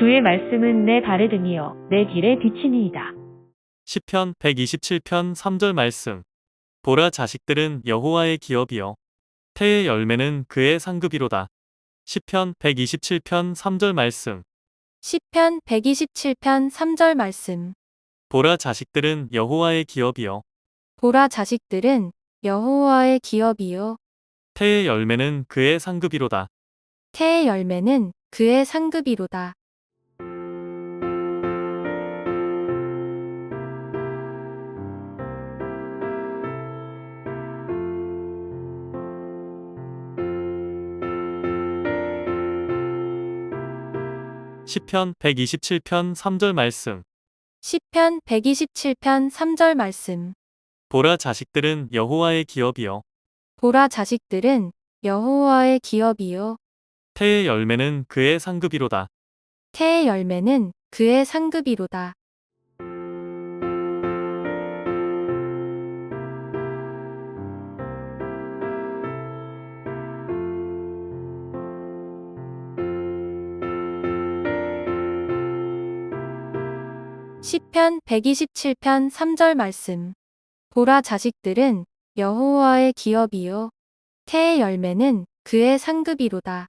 주의 말씀은 내 발에 등이요 내 길에 비치니이다. 시편 127편 3절 말씀. 보라 자식들은 여호와의 기업이요 태의 열매는 그의 상급이로다. 시편 127편 3절 말씀. 시편 127편 3절 말씀. 보라 자식들은 여호와의 기업이요 보라 자식들은 여호와의 기업이요 태의 열매는 그의 상급이로다. 태의 열매는 그의 상급이로다. 시편 127편 3절 말씀. 시편 127편 3절 말씀. 보라 자식들은 여호와의 기업이요 보라 자식들은 여호와의 기업이요 태의 열매는 그의 상급이로다. 태의 열매는 그의 상급이로다. 시편 127편 3절 말씀. 보라 자식들은 여호와의 기업이요 태의 열매는 그의 상급이로다.